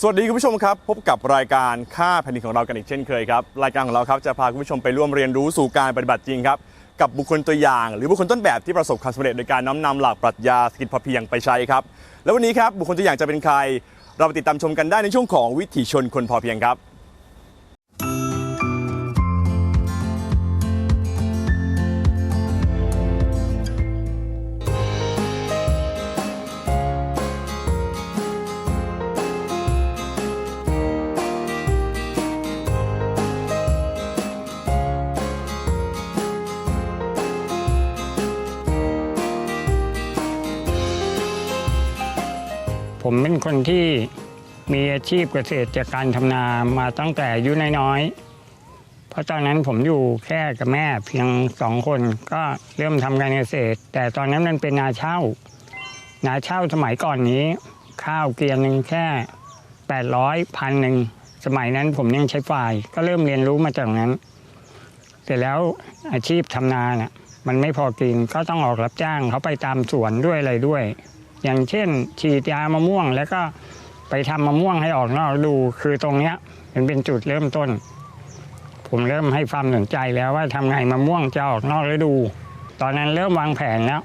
สวัสดีคุณผู้ชมครับ พบกับรายการค่าแผ่นดินของเรากันอีกเช่นเคยครับ รายการของเราครับจะพาคุณผู้ชมไปร่วมเรียนรู้สู่การปฏิบัติจริงครับกับบุคคลตัวอย่าง หรือบุคคลต้นแบบที่ประสบความสำเร็จโดยการน้อมนำหลักปรัชญาสกิจพอเพียงไปใช้ครับ แล้ววันนี้ครับบุคคลตัวอย่างจะเป็นใคร เราไปติดตามชมกันได้ในช่วงของวิถีชนคนพอเพียงครับ ผมเป็นคนที่มีอาชีพเกษตรจากการทำนามาตั้งแต่อายุน้อยๆ เพราะตอนนั้นผมอยู่แค่กับแม่เพียงสองคนก็เริ่มทำการเกษตร แต่ตอนนั้นมันเป็นนาเช่า นาเช่าสมัยก่อนนี้ ข้าวเกลียนหนึ่งแค่ 800พันหนึ่งสมัยนั้นผมยังใช้ฝ่ายก็เริ่มเรียนรู้มาจากนั้น เสร็จแล้วอาชีพทำนาน่ะมันไม่พอกินก็ต้องออกรับจ้างเขาไปตามสวนด้วยอะไรด้วย อย่างเช่น ฉีดยามะม่วง แล้วก็ไปทำมะม่วงให้ออกนอกฤดู คือตรงเนี้ยมันเป็นจุดเริ่มต้น ผมเริ่มให้ความสนใจแล้วว่าทำไงมะม่วงจะออกนอกฤดู ตอนนั้นเริ่มวางแผนแล้ว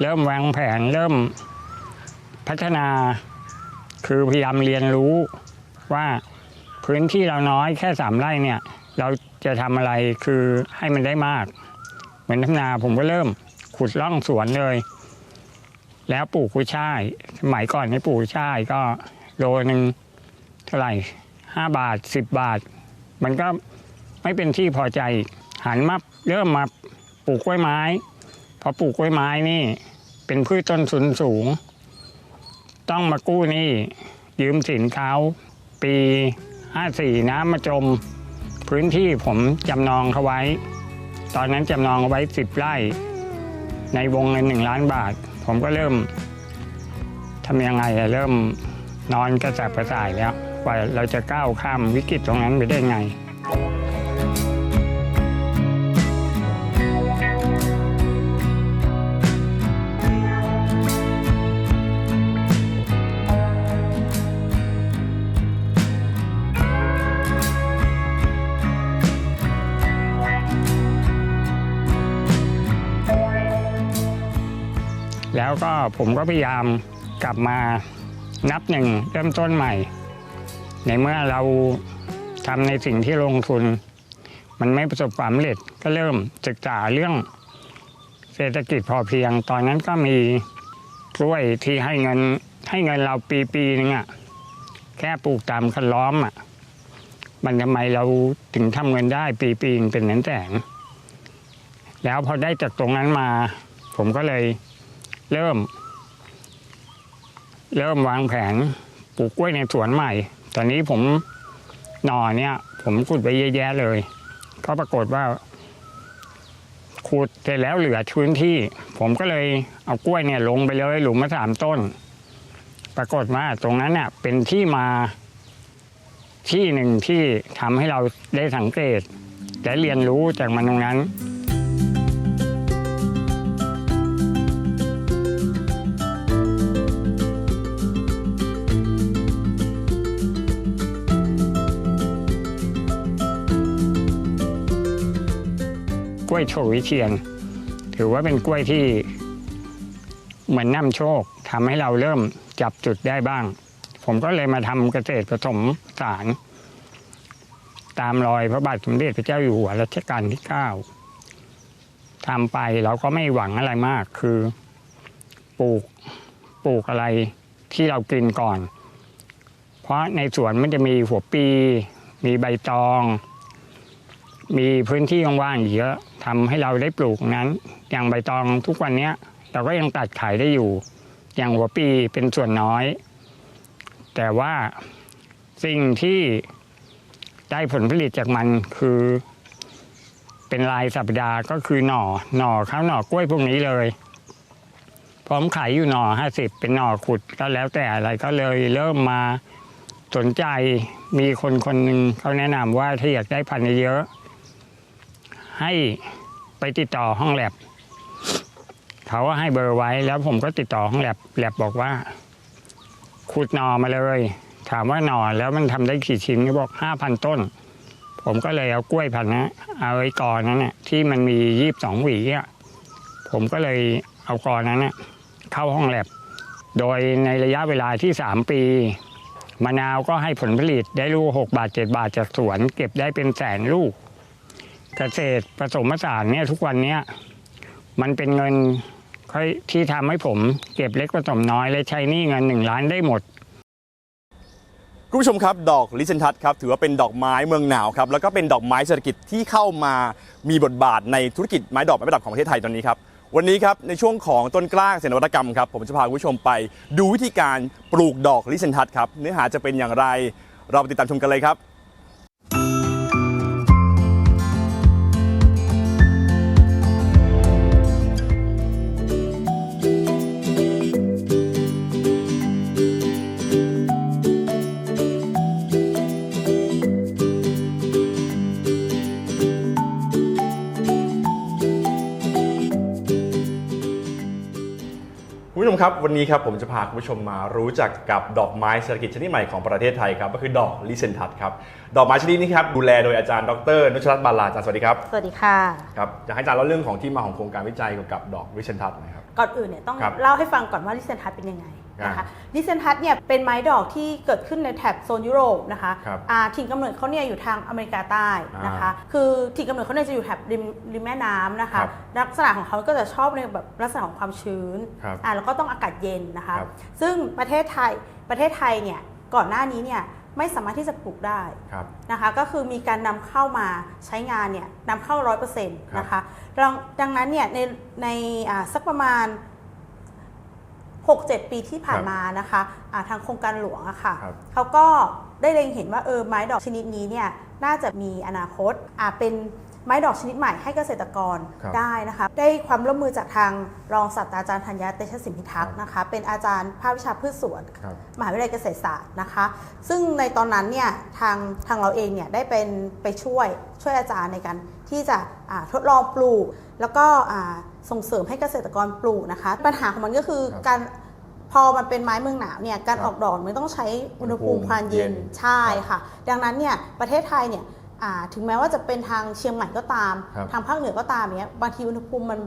เริ่มวางแผนเริ่มพัฒนา คือพยายามเรียนรู้ว่าพื้นที่เราน้อยแค่สามไร่เนี่ย เราจะทำอะไรคือให้มันได้มาก เหมือนทำนาผมก็เริ่มขุดร่องสวนเลย แล้วปลูกกุ้ยช่ายสมัยก่อนให้ปลูกกุ้ยช่ายก็โลหนึ่งเท่าไหร่ห้าบาทสิบบาท มันก็ไม่เป็นที่พอใจหันมาเริ่มมาปลูกกล้วยไม้ พอปลูกกล้วยไม้นี่ เป็นพืชต้นทุนสูง ต้องมากู้นี่ยืมสินเขาปีห้าสี่น้ำมาจมพื้นที่ผมจำนองเขาไว้ ตอนนั้นจำนองเอาไว้สิบไร่ ในวงเงินหนึ่งล้านบาท ผมก็เริ่มทำยังไงเริ่มนอนกระสับกระส่ายแล้วว่าเราจะก้าวข้ามวิกฤตตรงนั้นไปได้ไง ผมก็พยายามกลับมานับหนึ่งเริ่มต้นใหม่ ในเมื่อเราทำในสิ่งที่ลงทุน มันไม่ประสบความสำเร็จก็เริ่มศึกษาเรื่องเศรษฐกิจพอเพียง ตอนนั้นก็มีกล้วยที่ให้เงินให้เงินเราปีปีนึงอะ่ะแค่ปลูกตามคันล้อมอะ่ะมันทำไมเราถึงทำเงินได้ปีปีนึงเป็นแสนแสนแล้วพอได้จากตรงนั้นมา ผมก็เลย เริ่ม เริ่มวางแผนปลูกกล้วยในสวนใหม่ ตอนนี้ผมหน่อเนี่ย ผมขุดไปเยอะแยะเลย ก็ปรากฏว่า ขุดเสร็จแล้วเหลือพื้นที่ ผมก็เลยเอากล้วยเนี่ยลงไปเลยหลุมมาสามต้น ปรากฏว่าตรงนั้นเนี่ยเป็นที่มาที่หนึ่งที่ทำให้เราได้สังเกตและเรียนรู้จากมันตรงนั้น ล้วยโชควิเชียน ถือว่าเป็นกล้วยที่เหมือนน้ำโชคทำให้เราเริ่มจับจุดได้บ้าง ผมก็เลยมาทำเกษตรผสมสาร ตามรอยพระบาทสมเด็จพระเจ้าอยู่หัวรัชกาลที่เก้าทำไปเราก็ไม่หวังอะไรมากคือปลูกปลูกอะไรที่เรากินก่อน เพราะในสวนมันจะมีหัวปี มีใบตอง มีพื้นที่ว่างๆเยอะทำให้เราได้ปลูกนั้น อย่างใบตองทุกวันนี้เราก็ยังตัดขายได้อยู่ อย่างหัวปีเป็นส่วนน้อย แต่ว่าสิ่งที่ได้ผลผลิตจากมันคือ เป็นรายสัปดาห์ก็คือหน่อหน่อข้าวหน่อกล้วยพวกนี้เลย พร้อมขายอยู่หน่อห้าสิบเป็นหน่อขุดก็แล้วแต่อะไรก็เลยเริ่มมาสนใจมีคนคนหนึ่งเขาแนะนำว่าถ้าอยากได้พันธุ์เยอะ ให้ไปติดต่อห้องแลบเขาก็ให้เบอร์ไว้แล้วผมก็ติดต่อห้องแลบแลบบอกว่าขุดหนอมาเลย ถามว่าหนอแล้วมันทำได้กี่ชิ้นก็บอกห้าพันต้น ผมก็เลยเอากล้วยพันนะเอาไอ้กอนั้นน่ะที่มันมียีบสองหวีอะผมก็เลยเอากอนั้นน่ะเข้าห้องแลบโดยในระยะเวลาที่ 3 ปี มะนาวก็ให้ผลผลิตได้ลูก6บาท 7 บาทจากสวน เก็บได้เป็นแสนลูก เกษตรผสมผสานเนี่ยทุกวันเนี้ยมันเป็นเงินค่อยที่ทำให้ผมเก็บเล็กผสมน้อยและใช้หนี้เงิน1ล้านได้หมดคุณผู้ชมครับดอกลิเซนทัสครับถือว่าเป็นดอกไม้เมืองหนาวครับแล้วก็เป็นดอกไม้เศรษฐกิจที่เข้ามามีบทบาทในธุรกิจไม้ดอกไม้ประดับของประเทศไทยตอนนี้ครับวันนี้ครับในช่วงของต้นกล้าเกษตรนวัตกรรมครับผมจะพาคุณผู้ชมไปดูวิธีการปลูกดอกลิเซนทัสครับเนื้อหาจะเป็นอย่างไร เราไปติดตามชมกันเลยครับ ชมครับวันนี้ครับผมจะพาคุณผู้ชมมารู้จักกับดอกไม้เศรษฐกิจชนิดใหม่ของประเทศไทยครับก็คือดอกลิเซนทัสครับดอกไม้ชนิดนี้ครับดูแลโดยอาจารย์ดรนุชรัตน์บาลาอาจารย์สวัสดีครับสวัสดีค่ะครับอยากให้อาจารย์เล่าเรื่องของที่มาของโครงการวิจัยเกี่ยวกับดอกลิเซนทัสหนะครับก่อนอื่นเนี่ยต้องครับ เล่าให้ฟังก่อนว่าลิเซนทัสเป็นยังไง นะคะลิเซนทัสเนี่ยเป็นไม้ดอกที่เกิดขึ้นในแถบโซนยุโรปนะคะครับอ่าถิ่นกำเนิดเขาเนี่ยอยู่ทางอเมริกาใต้นะคะ คือถิ่นกำเนิดเขาเนี่ยจะอยู่แถบริมริมแม่น้ำนะคะครับลักษณะของเขาก็จะชอบในแบบลักษณะของความชื้นครับอ่าแล้วก็ต้องอากาศเย็นนะคะครับซึ่งประเทศไทยประเทศไทยเนี่ยก่อนหน้านี้เนี่ยไม่สามารถที่จะปลูกได้ครับนะคะก็คือมีการนำเข้ามาใช้งานเนี่ยนำเข้าร้อยเปอร์เซ็นต์ครับนะคะดังดังนั้นเนี่ยในในอ่าสักประมาณ 6-7 ปีที่ผ่านมานะคะอ่าทางโครงการหลวงอะค่ะครับเขาก็ได้เล็งเห็นว่าเออไม้ดอกชนิดนี้เนี่ยน่าจะมีอนาคตอ่าเป็น ไม้ดอกชนิดใหม่ให้เกษตรกรครับได้นะคะ ได้ความร่วมมือจากทางรองศาสตราจารย์ธัญญาเตชะสิมพิทักษ์นะคะ เป็นอาจารย์ภาควิชาพืชสวนครับมหาวิทยาลัยเกษตรศาสตร์นะคะ ซึ่งในตอนนั้นเนี่ยทางทางเราเองเนี่ยได้เป็นไปช่วยช่วยอาจารย์ในการที่จะอ่าทดลองปลูก แล้วก็อ่าส่งเสริมให้เกษตรกรปลูกนะคะ ปัญหาของมันก็คือครับการพอมันเป็นไม้เมืองหนาวเนี่ยการครับออกดอกมันต้องใช้อุณหภูมิอุณหภูมิความเย็นเย็นใช่ค่ะ ดังนั้นเนี่ยประเทศไทยเนี่ยอ่า ถึงแม้ว่าจะเป็นทางเชียงใหม่ก็ตามครับทางภาคเหนือก็ตามเนี้ยบางทีอุณหภูมิมัน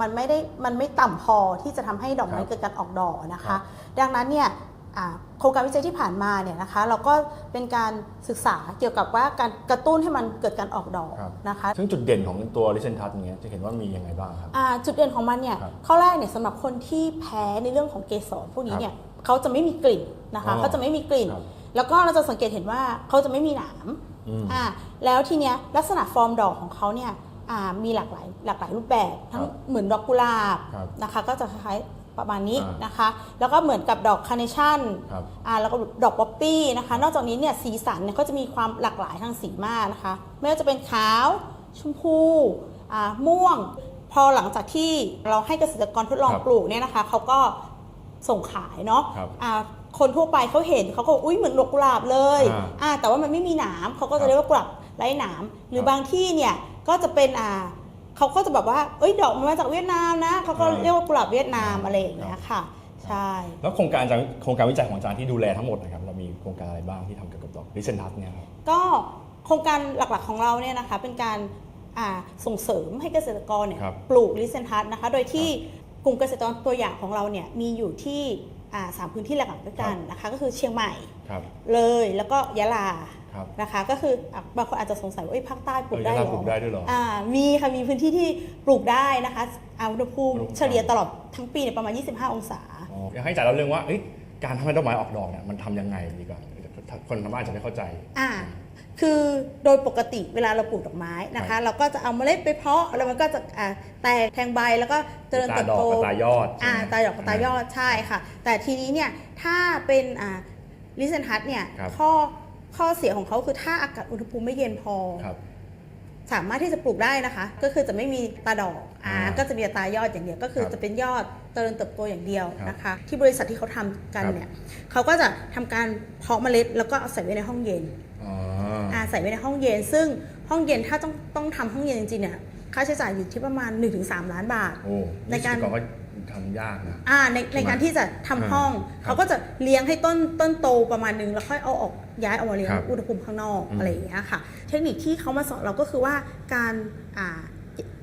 มันไม่ได้มันไม่ต่ำพอที่จะทำให้ดอกไม้ครับเกิดการออกดอกนะครัคะบดังนั้นเนี่ยอ่าโครงการวิจัยที่ผ่านมาเนี่ยนะคะ เราก็เป็นการศึกษาเกี่ยวกับว่าการกระตุ้นให้มันเกิดการออกดอกครับนะคะ ซึ่งจุดเด่นของตัวลิเซนทัสเนี้ยจะเห็นว่ามียังไงบ้างครับอ่าจุดเด่นของมันเนี่ยครับข้อแรกเนี่ยสำหรับคนที่แพ้ในเรื่องของเกสรพวกนี้เนี่ยเขาจะไม่มีกลิ่นนะคะอ๋อเขาจะไม่มีกลิ่นครับแล้วก็เราจะสังเกตเห็นว่าเขาจะไม่มีหนาม อืมอ่าแล้วทีเนี้ยลักษณะฟอร์มดอกของเขาเนี่ยอ่ามีหลากหลายหลากหลายรูปแบบ ทั้งครับเหมือนดอกกุหลาบครับนะคะก็จะคล้ายๆประมาณนี้อ่านนะคะ แล้วก็เหมือนกับดอกคาร์เนชั่นครับอ่าแล้วก็ดอกป๊อปปี้นะคะ นอกจากนี้เนี่ยสีสันเนี่ยก็จะมีความหลากหลายทางสีมากนะคะ ไม่ว่าจะเป็นขาว ชมพูอ่าม่วง พอหลังจากที่เราให้เกษตรกรทดลองครับปลูกเนี่ยนะคะเขาก็ส่งขายเนาะ ครับอ่าคนทั่วไปเขาเห็นเขาก็บอกอุ้ยเหมือนดอกกุหลาบเลยอ่าอ่าแต่ว่ามันไม่มีหนามเขาก็ครัจะบเรียกว่ากุหลาบไร้หนามหรืครับอบางที่เนี่ยก็จะเป็นอ่าเขาก็จะแบบว่าเอ้ยดอกมันมาจากเวียดนามนะเขาก็อ่า เรียกว่ากุหลาบเวียดนามอะไรอย่างเงี้ยค่ะ ใช่ แล้วโครงการอาจารย์โครงการวิจัยของอาจารย์ที่ดูแลทั้งหมดนะครับเรามีโครงการอะไรบ้างที่ทำเกี่ยวกับดอกลิเซนทัสเนี่ยครับ ก็โครงการหลักๆของเราเนี่ยนะคะเป็นการอ่าส่งเสริมให้เกษตรกรเนี่ยครับปลูกลิเซนทัสนะคะ โดยที่กลุ่มเกษตรกรตัวอย่างของเราเนี่ยมีอยู่ที่อ่า สามพื้นที่หลักๆด้วยกันนะคะก็คือเชียงใหม่ครับเลยแล้วก็ยะลาครับนะคะก็คืออะบางคนอาจจะสงสัยว่าเอ้ยภาคใต้ปลูกได้เออเหรยะลาปลูกได้ด้วยเหรออ่อ่ามีค่ะมีพื้นที่ที่ปลูกได้นะคะอ่าอุณหภูมิอุณหภูมิเฉลี่ยตลอดทั้งปีเนี่ยประมาณ 25 องศาอ๋ออยากให้อาจารย์เล่าเรื่องว่าเอ้ยการทำให้ดอกไม้ออกดอกเนี่ยมันทำยังไงดีกว่าคนทางบ้านอาจจะไม่เข้าใจอ่า คือโดยปกติเวลาเราปลูกดอกไม้นะครัคะบเราก็จะเอาเมล็ดไปเพาะแล้วมันก็จะอ่าแตกแทงใบแล้วก็เจริญตาเติบดอกโตกับตายอดใช่อ่าไหมตาดอกกับตายอดใช่ค่ะ แต่ทีนี้เนี่ยถ้าเป็นอ่าลิเซนทัสเนี่ยครับข้อข้อเสียของเขาคือถ้าอากาศอุณหภูมิไม่เย็นพอครับสามารถที่จะปลูกได้นะคะ ก็คือจะไม่มีตาดอกอ่าอ่าก็จะมีแต่ตายอดอย่างเดียวก็คือครับจะเป็นยอดเจริญเติบโตอย่างเดียวครับนะคะ ที่บริษัทที่เขาทำกันครับเนี่ยเขาก็จะทำการเพาะเมล็ดแล้วก็เอาใส่ไว้ในห้องเย็นอ๋ออ่า ใส่ไว้ในห้องเย็น ซึ่งห้องเย็นถ้าต้องต้องทำห้องเย็นจริงๆเนี่ยค่าใช้จ่ายอยู่ที่ประมาณ 1-3 ล้านบาท โอ้ในการเษตก็ทำยากนะ อ่าในในการที่จะทำห้อง ครับเขาก็จะเลี้ยงให้ต้นต้นโตประมาณนึง แล้วค่อยเอาออกย้ายเอามาเลี้ยงครับอุณหภูมิข้างนอกอืม อะไรอย่างเงี้ยค่ะ เทคนิคที่เขามาสอนเราก็คือว่าการอ่า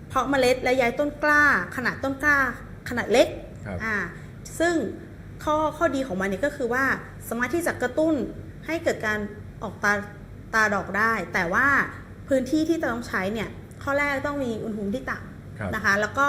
เพาะเมล็ดและย้ายต้นกล้า ขนาดต้นกล้า ขนาดเล็กครับ อ่าซึ่งข้อข้อดีของมันเนี่ยก็คือว่าสามารถที่จะกระตุ้นให้เกิดการออกตา ตาดอกได้ แต่ว่าพื้นที่ที่จะต้องใช้เนี่ยข้อแรกต้องมีอุณหภูมิที่ต่ครับำนะคะ แล้วก็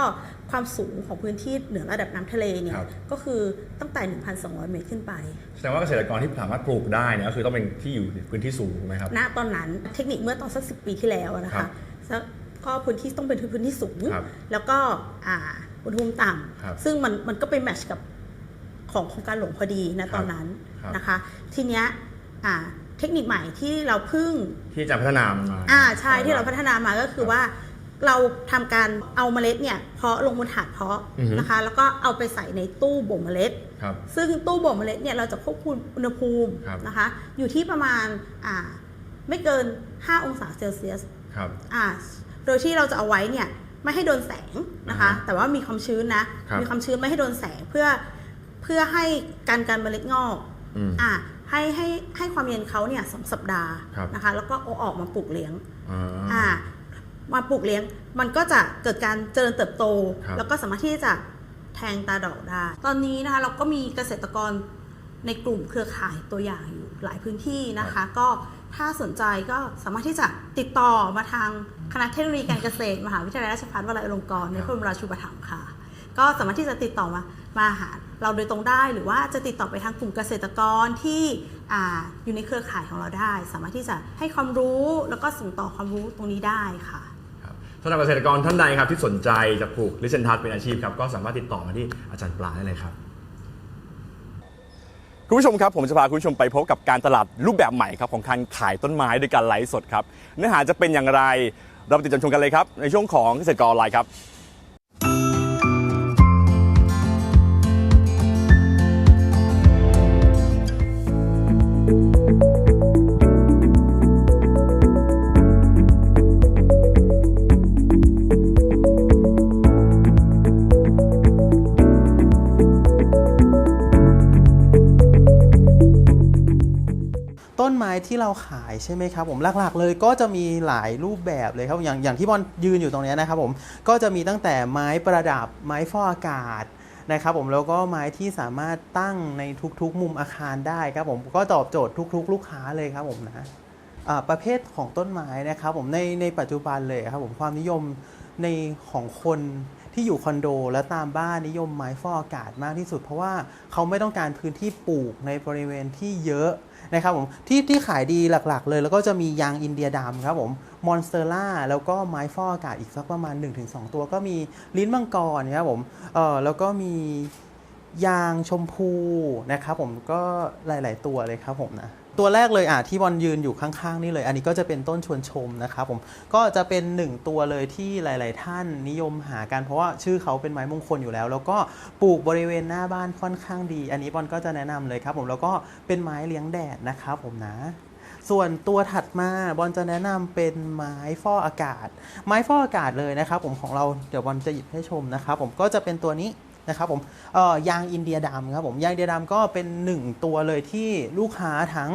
ความสูงของพื้นที่เหนือระดับน้ำทะเลเนี่คยรับก็คือตั้งแต่ 1,200 เมตรขึ้นไป แสดงว่าเกษตรกรที่สามารถปลูกได้เนี่ยก็คือต้องเป็นที่อยู่ในพื้นที่สูงถูกไหมครับณตอนนั้นเทคนิคเมื่อตอนสักสิปีที่แล้วนะครัคะบสักก็พื้นที่ต้องเป็นพื้นที่สูงครับแล้วก็อ่าอุณหภูมิต่ครับำซึ่งมันมันก็ไปแมทช์กับของโครงการหลวงพอดีนะตอนนั้นครับนะคะ ทีเนี้ยอ่า เทคนิคใหม่ที่เราเพิ่งที่จะพัฒนามันมาอ่าใช่ที่เราพัฒนามาก็คือว่า เราทำการเอาเมล็ดเนี่ยเพาะลงบนถาดเพาะอือฮึนะคะ แล้วก็เอาไปใส่ในตู้บ่มเมล็ด ครับ ซึ่งตู้บ่มเมล็ดเนี่ยเราจะควบคุมอุณหภูมิครับ นะคะ อยู่ที่ประมาณอ่าไม่เกิน 5 องศาเซลเซียส ครับ อ่าโดยที่เราจะเอาไว้เนี่ยไม่ให้โดนแสงนะคะ อ่าฮะแต่ว่ามีความชื้นนะ ครับ มีความชื้นไม่ให้โดนแสงเพื่อเพื่อให้การการเมล็ดงอก อืม อ่า ให้ให้ให้ความเย็นเขาเนี่ยสองสัปดาห์ครับนะคะ แล้วก็เอาออกมาปลูกเลี้ยงอ่าอ่ามาปลูกเลี้ยงมันก็จะเกิดการเจริญเติบโต ครับแล้วก็สามารถที่จะแทงตาดอกได้ ตอนนี้นะคะเราก็มีเกษตรกรในกลุ่มเครือข่ายตัวอย่างอยู่หลายพื้นที่นะคะ ก็ถ้าสนใจก็สามารถที่จะติดต่อมาทางคณะเทคโนโลยีการเกษตร มหาวิทยาลัยราชภัฏวลัยอลงกรณ์ในพระบรมราชูปถัมภ์ค่ะ ก็สามารถที่จะติดต่อมามาหา เราโดยตรงได้ หรือว่าจะติดต่อไปทางกลุ่มเกษตรกรที่อาอยู่ในเครือข่ายของเราได้ สามารถที่จะให้ความรู้แล้วก็ส่งต่อความรู้ตรงนี้ได้ค่ะครับสำหรับเกษตรกรท่านใดครับที่สนใจจะปลูกลิเซนทัสเป็นอาชีพครับก็สามารถติดต่อมาที่อาจารย์ปลาได้เลยครับคุณผู้ชมครับผมจะพาคุณผู้ชมไปพบกับการตลาดรูปแบบใหม่ครับของการขายต้นไม้โดยการไลฟ์สดครับเนื้อหาจะเป็นอย่างไรเราไปติดตามชมกันเลยครับ ในช่วงของเกษตรกรออนไลน์ครับ ที่เราขายใช่ไหมครับผมหลักๆเลยก็จะมีหลายรูปแบบเลยครับอย่างอย่างที่บอลยืนอยู่ตรงนี้นะครับผมก็จะมีตั้งแต่ไม้ประดับไม้ฟอกอากาศนะครับผมแล้วก็ไม้ที่สามารถตั้งในทุกๆ มุมอาคารได้ครับผมก็ตอบโจทย์ทุก ๆ ลูกค้าเลยครับผมนะประเภทของต้นไม้นะครับผมในในปัจจุบันเลยครับผมความนิยมในของคนที่อยู่คอนโดและตามบ้านนิยมไม้ฟอกอากาศมากที่สุด เพราะว่าเขาไม่ต้องการพื้นที่ปลูกในบริเวณที่เยอะ นะครับผมที่ที่ขายดีหลักๆ เลย แล้วก็จะมียางอินเดียดำครับผมมอนสเตอร่าแล้วก็ไม้ฟอกอากาศอีกสักประมาณ 1-2 ตัว ก็มีลิ้นมังกรครับผมเออแล้วก็มียางชมพูนะครับผมก็หลาย ๆ ตัวเลยครับผมนะ ตัวแรกเลยอะที่บอลยืนอยู่ข้างๆนี่เลย อันนี้ก็จะเป็นต้นชวนชมนะครับผมก็จะเป็นหนึ่งตัวเลยที่หลาย ๆ ท่านนิยมหากันเพราะว่าชื่อเขาเป็นไม้มงคลอยู่แล้ว แล้วก็ปลูกบริเวณหน้าบ้านค่อนข้างดี อันนี้บอลก็จะแนะนำเลยครับผมแล้วก็เป็นไม้เลี้ยงแดดนะครับผมนะส่วนตัวถัดมาบอลจะแนะนำเป็นไม้ฟอกอากาศ ไม้ฟอกอากาศเลยนะครับ ผมของเราเดี๋ยวบอลจะหยิบให้ชมนะครับ ผมก็จะเป็นตัวนี้ นะครับผมเอ่อยางอินเดียดำครับผมยางอินเดียดำก็เป็นหนึ่งตัวเลยที่ลูกค้าทั้ง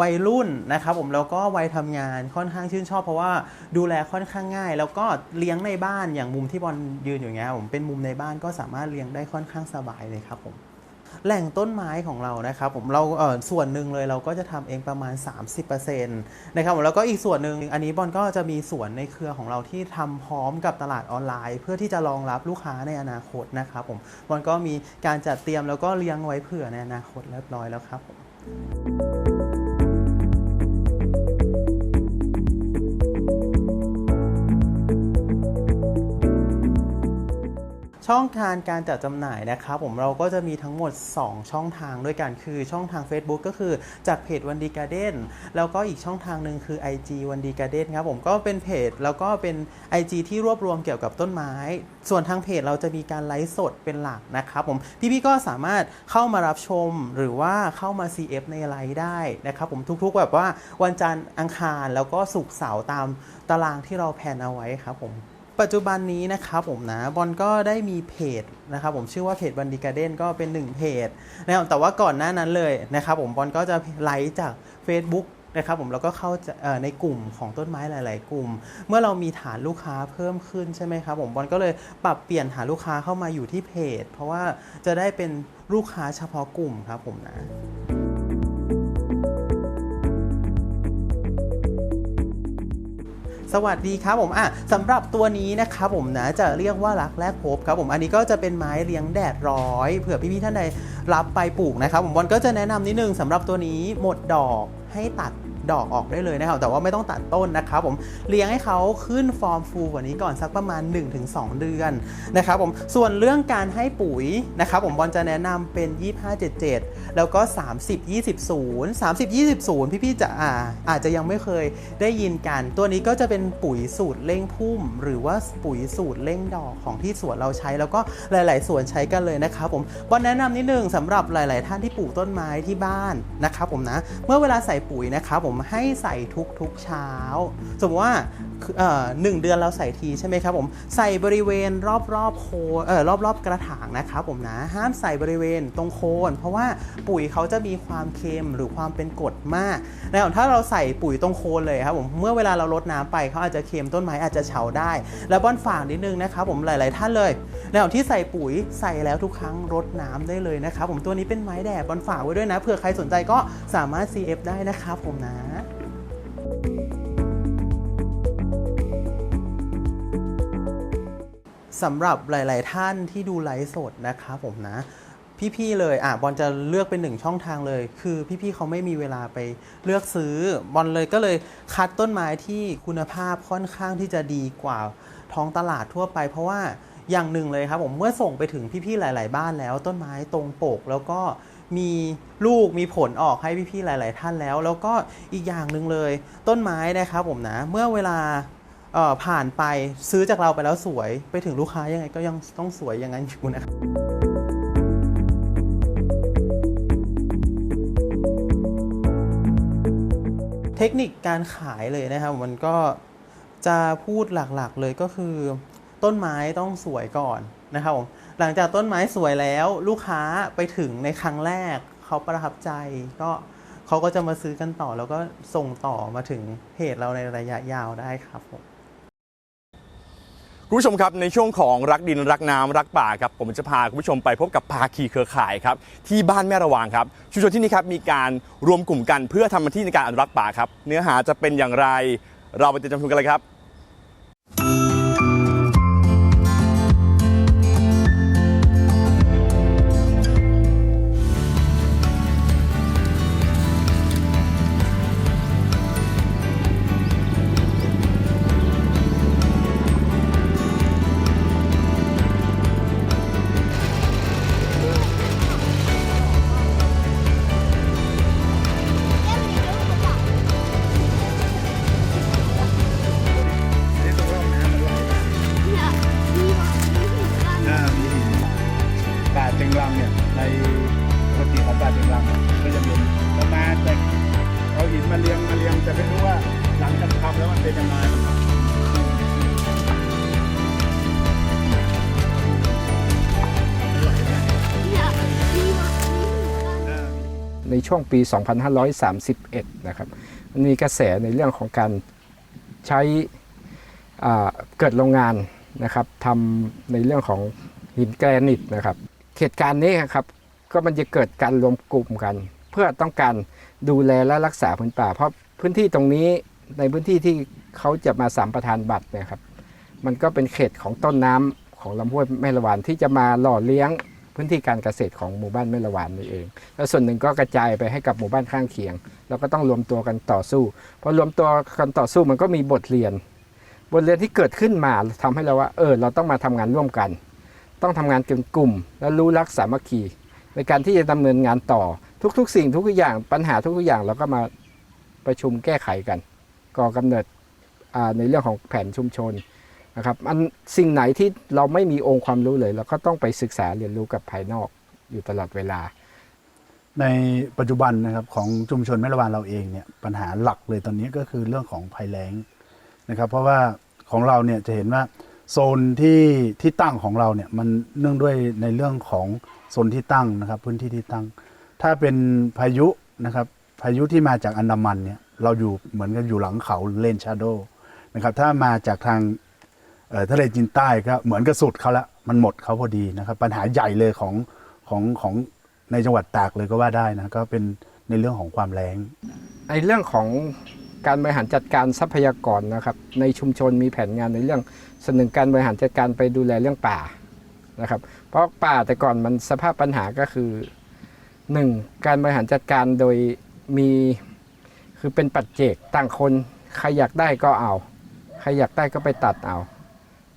วัยรุ่นนะครับผมแล้วก็วัยทำงานค่อนข้างชื่นชอบ เพราะว่าดูแลค่อนข้างง่าย แล้วก็เลี้ยงในบ้านอย่างมุมที่บอลยืนอยู่เงี้ยผมเป็นมุมในบ้านก็สามารถเลี้ยงได้ค่อนข้างสบายเลยครับผม แหล่งต้นไม้ของเรานะครับผมเราเออส่วนหนึ่งเลยเราก็จะทำเองประมาณ 30%นะครับผมแล้วก็อีกส่วนหนึ่งอันนี้บอลก็จะมีส่วนในเครือของเราที่ทำพร้อมกับตลาดออนไลน์ เพื่อที่จะรองรับลูกค้าในอนาคตนะครับผมบอลก็มีการจัดเตรียมแล้วก็เลี้ยงไว้เผื่อในอนาคตเรียบร้อยแล้วครับผม ช่องทางการจัดจำหน่ายนะครับผมเราก็จะมีทั้งหมด 2 ช่องทางด้วยกันคือช่องทาง Facebook ก็คือจากเพจวันดีการ์เด้นแล้วก็อีกช่องทางหนึ่งคือ IG วันดีการ์เด้นครับผมก็เป็นเพจแล้วก็เป็น IG ที่รวบรวมเกี่ยวกับต้นไม้ ส่วนทางเพจเราจะมีการไลฟ์สดเป็นหลักนะครับผมพี่ๆก็สามารถเข้ามารับชมหรือว่าเข้ามา CF ในไลฟ์ได้นะครับผมทุกๆแบบว่าวันจันทร์อังคารแล้วก็ศุกร์เสาร์ตามตารางที่เราแผนเอาไว้ครับผม ปัจจุบันนี้นะครับผมนะบอลก็ได้มีเพจนะครับผมชื่อว่าเพจบันดีการเด้นก็เป็นหนึ่งเพจนะครับแต่ว่าก่อนหน้านั้นเลยนะครับผมบอลก็จะไลฟ์จาก Facebook นะครับผมแล้วก็เข้าในกลุ่มของต้นไม้หลาย ๆ กลุ่ม เมื่อเรามีฐานลูกค้าเพิ่มขึ้นใช่ไหมครับผมบอลก็เลยปรับเปลี่ยนฐานลูกค้าเข้ามาอยู่ที่เพจ เพราะว่าจะได้เป็นลูกค้าเฉพาะกลุ่มครับผมนะ สวัสดีครับผมอะสำหรับตัวนี้นะครับผมนะจะเรียกว่ารักแรกพบครับผมอันนี้ก็จะเป็นไม้เลี้ยงแดดร้อยเผื่อพี่ๆท่านใดรับไปปลูกนะครับผมบอลก็จะแนะนำนิดนึงสำหรับตัวนี้หมดดอกให้ตัด ดอกออกได้เลยนะครับ แต่ว่าไม่ต้องตัดต้นนะครับผมเลี้ยงให้เขาขึ้นฟอร์มฟูกว่านี้ก่อนสักประมาณ 1-2 เดือนนะครับผมส่วนเรื่องการให้ปุ๋ยนะครับผมบอลจะแนะนำเป็น 2577 แล้วก็ 30 20 0 30 20 0 พี่ๆจะอ่าอาจจะยังไม่เคยได้ยินกัน ตัวนี้ก็จะเป็นปุ๋ยสูตรเร่งพุ่ม หรือว่าปุ๋ยสูตรเร่งดอกของที่สวนเราใช้ แล้วก็หลาย ๆ สวนใช้กันเลยนะครับผมบอลแนะนำนิดนึงสำหรับหลาย ๆ ท่านที่ปลูกต้นไม้ที่บ้านนะครับผมนะเมื่อเวลาใส่ปุ๋ยนะครับผมให้ใส่ทุกๆเช้า สมมติว่าหนึ่งเดือนเราใส่ทีใช่ไหมครับผมใส่บริเวณรอบๆโคนเอ่อรอบกระถางนะครับผมนะห้ามใส่บริเวณตรงโคน เพราะว่าปุ๋ยเขาจะมีความเค็มหรือความเป็นกรดมากนะถ้าเราใส่ปุ๋ยตรงโคนเลยครับผมเมื่อเวลาเราลดน้ำไปเขาอาจจะเค็มต้นไม้อาจจะเฉาได้ แล้วบ้อนฝากนิดนึงนะครับผมหลาย ๆ ท่านเลยนะที่ใส่ปุ๋ยใส่แล้วทุกครั้งรดน้ำได้เลยนะครับผมตัวนี้เป็นไม้แดดบอลฝากไว้ด้วยนะเผื่อใครสนใจก็สามารถ CF ได้นะครับผมนะ สำหรับหลาย ๆ ท่านที่ดูไลฟ์สดนะครับผมนะ พี่ ๆ เลยอะบอลจะเลือกเป็นหนึ่งช่องทางเลย คือพี่ ๆ เขาไม่มีเวลาไปเลือกซื้อบอลเลยก็เลยคัดต้นไม้ที่คุณภาพค่อนข้างที่จะดีกว่าท้องตลาดทั่วไป เพราะว่าอย่างหนึ่งเลยครับผมเมื่อส่งไปถึงพี่ๆหลาย ๆ บ้านแล้ว ต้นไม้ตรงปกแล้วก็มีลูกมีผลออกให้พี่ๆหลาย ๆ ท่านแล้ว แล้วก็อีกอย่างหนึ่งเลย ต้นไม้นะครับผมนะ เมื่อเวลา ผ่านไปซื้อจากเราไปแล้วสวย ไปถึงลูกค้ายังไงก็ยังต้องสวยอย่างนั้นอยู่นะครับเทคนิคการขายเลยนะครับมันก็จะพูดหลักๆเลยก็คือ ต้นไม้ต้องสวยก่อนนะครับผมหลังจากต้นไม้สวยแล้วลูกค้าไปถึงในครั้งแรกเขาประทับใจ ก็เขาก็จะมาซื้อกันต่อแล้วก็ส่งต่อมาถึงเพจเราในระยะยาวได้ครับผม คุณผู้ชมครับในช่วงของรักดินรักน้ำรักป่าครับผมจะพาคุณผู้ชมไปพบกับภาคีเครือข่ายครับที่บ้านแม่ระวางครับชุมชนที่นี่ครับมีการรวมกลุ่มกันเพื่อทำหน้าที่ในการอนุรักษ์ป่าครับเนื้อหาจะเป็นอย่างไร เราไปติดตามชมกันเลยครับ ช่วงปี 2531 นะครับมันมีกระแสในเรื่องของการใช้เกิดโรงงานนะครับทำในเรื่องของหินแกรนิตนะครับเหตุการณ์นี้ครับก็มันจะเกิดการรวมกลุ่มกัน เพื่อต้องการดูแลและรักษาพื้นป่า เพราะพื้นที่ตรงนี้ในพื้นที่ที่เขาจะมาสามประธานบัตรนยครับ มันก็เป็นเขตของต้นน้ำของลำห้วยแม่ละวานที่จะมาหล่อเลี้ยง พื้นที่การเกษตรของหมู่บ้านแม่ละวานนี่เอง แล้วส่วนหนึ่งก็กระจายไปให้กับหมู่บ้านข้างเคียงแล้วก็ต้องรวมตัวกันต่อสู้พอรวมตัวกันต่อสู้มันก็มีบทเรียน บทเรียนที่เกิดขึ้นมาทำให้เราว่า เออ เราต้องมาทำงานร่วมกัน ต้องทำงานเป็นกลุ่ม และรู้รักสามัคคี ในการที่จะดำเนินงานต่อทุกๆ สิ่งทุกอย่างปัญหาทุกๆอย่างเราก็มาประชุมแก้ไขกันก่อกำเนิดในเรื่องของแผนชุมชน นะครับอันสิ่งไหนที่เราไม่มีองค์ความรู้เลยเราก็ต้องไปศึกษาเรียนรู้กับภายนอกอยู่ตลอดเวลา ในปัจจุบันนะครับของชุมชนแม่ละวานเราเองเนี่ยปัญหาหลักเลยตอนนี้ก็คือเรื่องของภัยแล้งนะครับ เพราะว่าของเราเนี่ยจะเห็นว่าโซนที่ที่ตั้งของเราเนี่ยมันเนื่องด้วยในเรื่องของโซนที่ตั้งนะครับ พื้นที่ที่ตั้ง ถ้าเป็นพายุนะครับพายุที่มาจากอันดามันเนี่ยเราอยู่เหมือนกันอยู่หลังเขาเลนชาโดนะครับถ้ามาจากทาง ทะเลจีนใต้ก็เหมือนกับสุดเขาละมันหมดเขาพอดีนะครับ ปัญหาใหญ่เลยของของของในจังหวัดตากเลยก็ว่าได้นะก็เป็นในเรื่องของความแรงในเรื่องของการบริหารจัดการทรัพยากรนะครับ ในชุมชนมีแผนงานในเรื่องส่วนหนึ่งการบริหารจัดการไปดูแลเรื่องป่านะครับ เพราะป่าแต่ก่อนมันสภาพปัญหาก็คือหนึ่งการบริหารจัดการโดยมีคือเป็นปัจเจกต่างคนใครอยากได้ก็เอา ใครอยากได้ก็ไปตัดเอา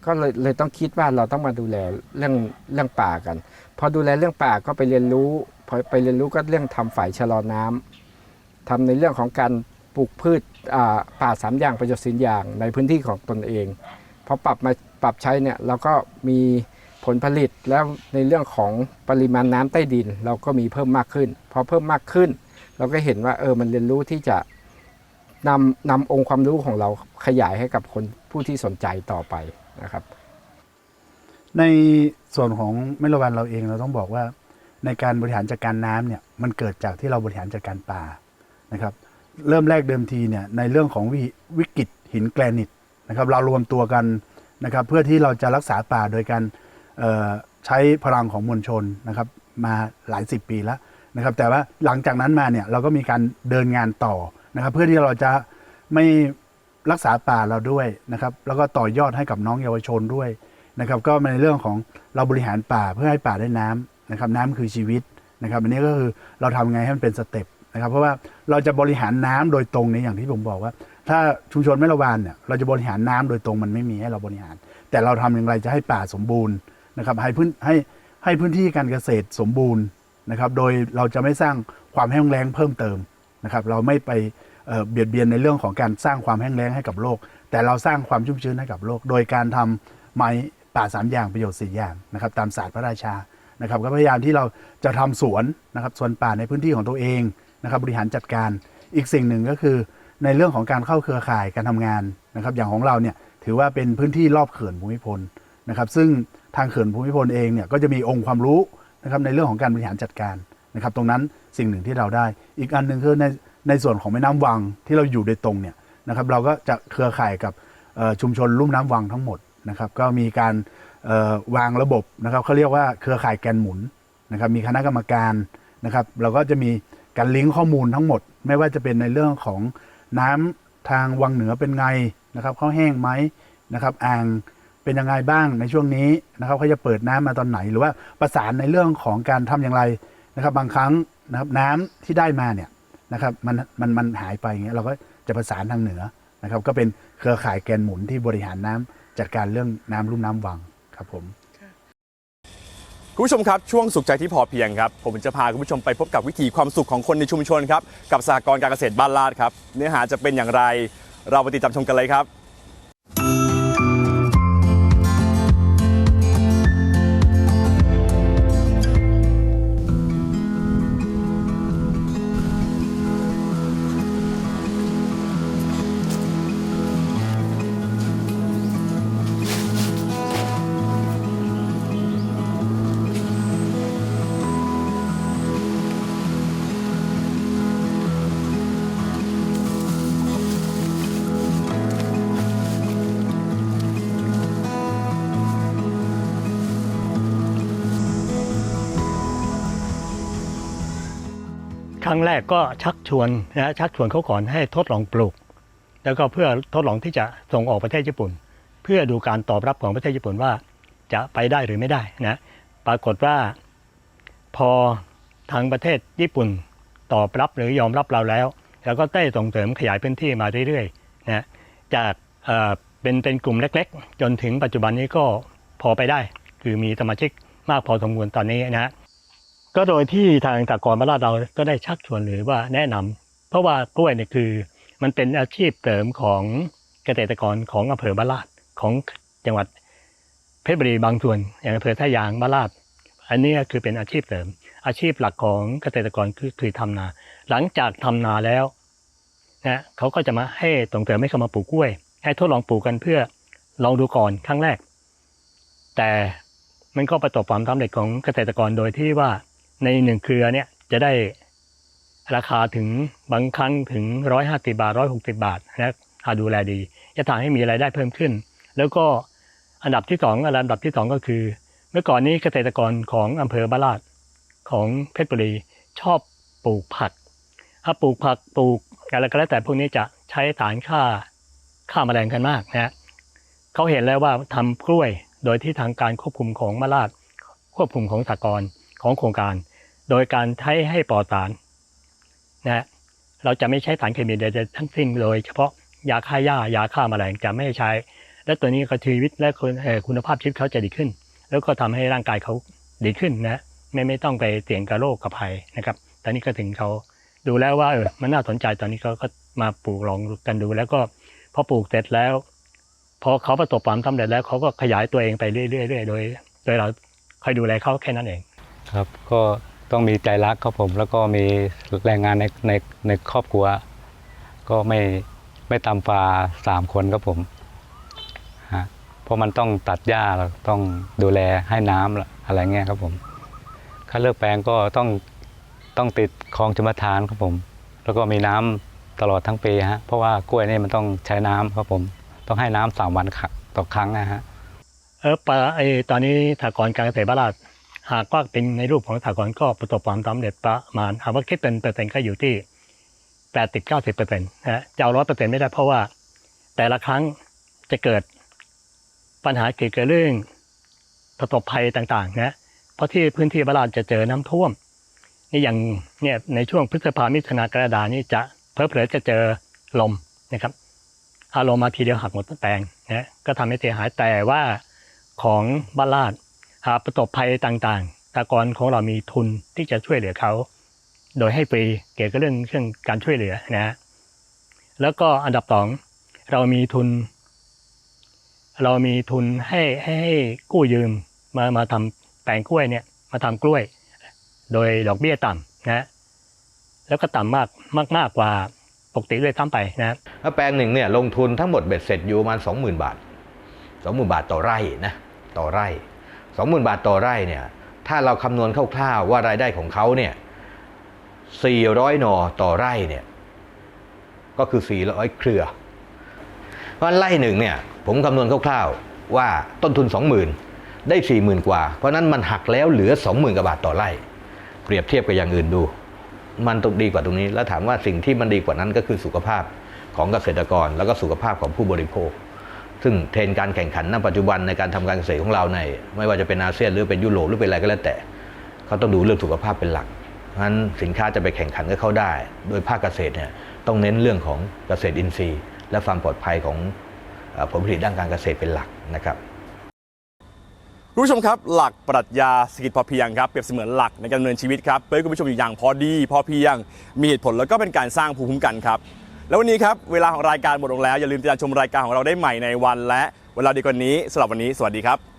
ก็เลยเลยต้องคิดว่าเราต้องมาดูแลเรื่องเรื่องป่ากัน พอดูแลเรื่องป่าก็ไปเรียนรู้พอไปเรียนรู้ก็เรื่องทำฝ่ายชะลอน้ำทำในเรื่องของการปลูกพืชป่าสามอย่างประโยชน์สินอย่างในพื้นที่ของตนเองพอปรับมาปรับใช้เนี่ยเราก็มีผลผลิตแล้วในเรื่องของปริมาณน้ำใต้ดิน เราก็มีเพิ่มมากขึ้น พอเพิ่มมากขึ้น เราก็เห็นว่าเออมันเรียนรู้ที่จะนำนำองค์ความรู้ของเราขยายให้กับคนผู้ที่สนใจต่อไป นะครับ ในส่วนของเมลวันเราเองเราต้องบอกว่า ในการบริหารจัดการน้ำเนี่ยมันเกิดจากที่เราบริหารจัดการป่านะครับ เริ่มแรกเดิมทีเนี่ยในเรื่องของวิวิกฤตหินแกรนิตนะครับเรารวมตัวกันนะครับ เพื่อที่เราจะรักษาป่าโดยการใช้พลังของมวลชนนะครับมาหลายสิบปีแล้วนะครับ แต่ว่าหลังจากนั้นมาเนี่ยเราก็มีการเดินงานต่อนะครับ เพื่อที่เราจะไม่ รักษาป่าเราด้วยนะครับ แล้วก็ต่อยอดให้กับน้องเยาวชนด้วยนะครับ ก็ในเรื่องของเราบริหารป่าเพื่อให้ป่าได้น้ำนะครับ น้ำคือชีวิตนะครับ อันนี้ก็คือเราทำไงให้มันเป็นสเต็ปนะครับ เพราะว่าเราจะบริหารน้ำโดยตรงในอย่างที่ผมบอกว่า ถ้าชุมชนไม่ระวานเนี่ยเราจะบริหารน้ำโดยตรงมันไม่มีให้เราบริหาร แต่เราทำอย่างไรจะให้ป่าสมบูรณ์นะครับ ให้พื้นให้ให้พื้นที่การเกษตรสมบูรณ์นะครับ โดยเราจะไม่สร้างความแห้งแล้งเพิ่มเติมนะครับ เราไม่ไป เบียดเบียนในเรื่องของการสร้างความแห้งแล้งให้กับโลก แต่เราสร้างความชุ่มชื้นให้กับโลก โดยการทำไม้ป่าสามอย่างประโยชน์สี่อย่างนะครับตามศาสตร์พระราชานะครับก็พยายามที่เราจะทำสวนนะครับสวนป่าในพื้นที่ของตัวเองนะครับบริหารจัดการอีกสิ่งหนึ่งก็คือในเรื่องของการเข้าเครือข่ายการทำงานนะครับอย่างของเราเนี่ยถือว่าเป็นพื้นที่รอบเขื่อนภูมิพลนะครับซึ่งทางเขื่อนภูมิพลเองเนี่ยก็จะมีองค์ความรู้นะครับในเรื่องของการบริหารจัดการนะครับตรงนั้นสิ่งหนึ่งที่เราได้ อีกอันหนึ่งคือใน ในส่วนของแม่น้ำวังที่เราอยู่โดยตรงเนี่ยนะครับเราก็จะเครือข่ายกับชุมชนลุ่มน้ำวังทั้งหมดนะครับก็มีการวางระบบนะครับเขาเรียกว่าเครือข่ายแกนหมุนนะครับมีคณะกรรมการนะครับเราก็จะมีการลิงก์ข้อมูลทั้งหมด ไม่ว่าจะเป็นในเรื่องของน้ำทางวังเหนือเป็นไงนะครับเขาแห้งไหมนะครับอ่างเป็นยังไงบ้างในช่วงนี้นะครับเขาจะเปิดน้ำมาตอนไหน หรือว่าประสานในเรื่องของการทำอย่างไรนะครับบางครั้งนะครับน้ำที่ได้มาเนี่ย นะครับมันมันมันหายไปอย่างเงี้ยเราก็จะประสานทางเหนือนะครับ ก็เป็นเครือข่ายแกนหมุนที่บริหารน้ำจัดการเรื่องน้ำรุ่มน้ำวังครับผมคุณผู้ชมครับ ช่วงสุขใจที่พอเพียงครับ ผมจะพาคุณผู้ชมไปพบกับวิถีความสุขของคนในชุมชนครับ กับสหกรณ์การเกษตรบ้านลาดครับ เนื้อหาจะเป็นอย่างไร เราไปติดตามชมกันเลยครับ รั้งแรกก็ชักชวนนะชักชวนเขาก่อนให้ทดลองปลูก แล้วก็เพื่อทดลองที่จะส่งออกประเทศญี่ปุ่น เพื่อดูการตอบรับของประเทศญี่ปุ่นว่าจะไปได้หรือไม่ได้นะปรากฏว่าพอทางประเทศญี่ปุ่นตอบรับหรือยอมรับเราแล้ว แล้วก็ได้ส่งเสริมขยายพื้นที่มาเรื่อยๆนะจากเออเป็นเป็นกลุ่มเล็กๆ จนถึงปัจจุบันนี้ก็พอไปได้ คือมีสมาชิกมากพอสมควรตอนนี้นะ ก็โดยที่ทางสากลบ้านลาดเราก็ได้ชักชวนหรือว่าแนะนำเพราะว่ากล้วยเนี่ยคือมันเป็นอาชีพเสริมของเกษตรกรของอำเภอบ้านลาดของจังหวัดเพชรบุรีบางส่วน อย่างอำเภอท่ายางบ้านลาด อันนี้คือเป็นอาชีพเสริม อาชีพหลักของเกษตรกรคือคือทำนา หลังจากทำนาแล้วนะเขาก็จะมาให้ส่งเสริมให้เขามาปลูกกล้วย ให้ทดลองปลูกกันเพื่อลองดูก่อนครั้งแรก แต่มันก็ประสบความสำเร็จของเกษตรกรโดยที่ว่า ในหนึ่งเครือเนี่ยจะได้ราคาถึงบางครั้งถึงร้อยห้าสิบาทร้อยหกสิบาทนะถ้าดูแลดีจะทำให้มีรายได้เพิ่มขึ้น แล้วก็อันดับที่สองอันดับที่สองก็คือ เมื่อก่อนนี้เกษตรกรของอำเภอบ้านลาดของเพชรบุรีชอบปลูกผัก ถ้าปลูกผักปลูกอะไรก็แล้วแต่พวกนี้จะใช้สารฆ่าฆ่าแมลงกันมากนะฮะเขาเห็นแล้วว่าทำกล้วยโดยที่ทางการควบคุมของมาลาดควบคุมของสากลของโครงการ โดยการใช้ให้ปลอดสารนะฮะเราจะไม่ใช้สารเคมีใดๆทั้งสิ้นโดยเฉพาะยาฆ่าหญ้ายาฆ่าแมลงจะไม่ให้ใช้ และตัวนี้ก็ชีวิตและคุณคุณภาพชีวิตเขาจะดีขึ้น แล้วก็ทำให้ร่างกายเขาดีขึ้นนะไม่ไม่ต้องไปเสี่ยงกับโรคกับภัยนะครับ ตอนนี้ก็ถึงเขาดูแล้วว่าเออมันน่าสนใจตอนนี้เขาก็มาปลูกลองกันดู แล้วก็พอปลูกเสร็จแล้ว พอเขาประสบความสำเร็จแล้วเขาก็ขยายตัวเองไปเรื่อยๆโดย โดยเราคอยดูแลเขาแค่นั้นเอง ครับก็ ต้องมีใจรักครับผม แล้วก็มีแรงงานในในในครอบครัว ก็ไม่ไม่ตำฝ่าสามคนครับผมฮะเพราะมันต้องตัดหญ้าเราต้องดูแลให้น้ำอะไรเงี้ยครับผมค่าเลือกแปลงก็ต้องต้องติดคลองชมทานครับผม แล้วก็มีน้ำตลอดทั้งปีฮะเพราะว่ากล้วยนี่มันต้องใช้น้ำครับผม ต้องให้น้ำสามวันต่อครั้งนะฮะเออปลาไอตอนนี้สากรการเกษตรบ้านลาด หากว่าเป็นในรูปของสากรณ์ก็ประสบความสำเร็จประมาณหากว่าคิดเป็นเปอร์เซ็นต์ก็อยู่ที่แปดสิบเก้าสิบเปอร์เซ็นต์นะจะเอาร้อยเปอร์เซ็นต์ไม่ได้เพราะว่า แต่ละครั้งจะเกิดปัญหาเกี่ยวกับเรื่องประสบภัยต่างๆนะเพราะที่พื้นที่บ้านลาดจะเจอน้ำท่วม นี่อย่างเนี่ยในช่วงพฤษภามิถุนากรกฎานี่จะเพอเพลอๆจะเจอลมนะครับอารมณ์มาทีเดียวหักหมดทั้งแปลงนะก็ทำให้เสียหายแต่ว่าของบ้านลาด หากประสบภัยต่างๆตากรของเรามีทุนที่จะช่วยเหลือเขา โดยให้ฟรีเกี่ยวกับเรื่องเรื่องการช่วยเหลือนะฮะแล้วก็อันดับสองเรามีทุน เรามีทุนให้ให้ให้กู้ยืมมามาทำแปลงกล้วยเนี่ยมาทำกล้วย โดยดอกเบี้ยต่ำนะแล้วก็ต่ำมากมากมากกว่าปกติด้วยซ้ำไปนะแล้วแปลงหนึ่งเนี่ยลงทุนทั้งหมดเบ็ดเสร็จอยู่ประมาณ20,000 บาท 20,000 บาทต่อไร่นะต่อไร่ 20,000 บาทต่อไร่เนี่ยถ้าเราคำนวณคร่าวๆว่ารายได้ของเขาเนี่ย400 หนอต่อไร่เนี่ยก็คือ 400 เครือ เพราะนั้นไร่หนึ่งเนี่ยผมคำนวณคร่าวๆว่าต้นทุน 20,000 ได้ 40,000 กว่า เพราะนั้นมันหักแล้วเหลือ 20,000กว่าบาทต่อไร่ เปรียบเทียบกับอย่างอื่นดู มันต้องดีกว่าตรงนี้ แล้วถามว่าสิ่งที่มันดีกว่านั้นก็คือสุขภาพของเกษตรกร แล้วก็สุขภาพของผู้บริโภค ซึ่งเทรนการแข่งขันณปัจจุบันในการทำการเกษตรของเราในไม่ว่าจะเป็นอาเซียนหรือเป็นยุโรปหรือเป็นอะไรก็แล้วแต่เขาต้องดูเรื่องสุขภาพเป็นหลักเพราะฉะนั้นสินค้าจะไปแข่งขันกับเขาได้ โดยภาคเกษตรเนี่ยต้องเน้นเรื่องของเกษตรอินทรีย์ และความปลอดภัยของผลผลิตด้านการเกษตรเป็นหลักนะครับผู้ชมครับหลักปรัชญาเศรษฐกิจพอเพียงครับเปรียบเสมือนหลักในการดำเนินชีวิตครับเพื่อคุณผู้ชมอยู่อย่างพอดี พอเพียง มีเหตุผลแล้วก็เป็นการสร้างภูมิคุ้มกันครับ แล้ววันนี้ครับ เวลาของรายการหมดลงแล้ว อย่าลืมติดตามชมรายการของเราได้ใหม่ในวันและเวลาดีกว่านี้สำหรับวันนี้ สวัสดีครับ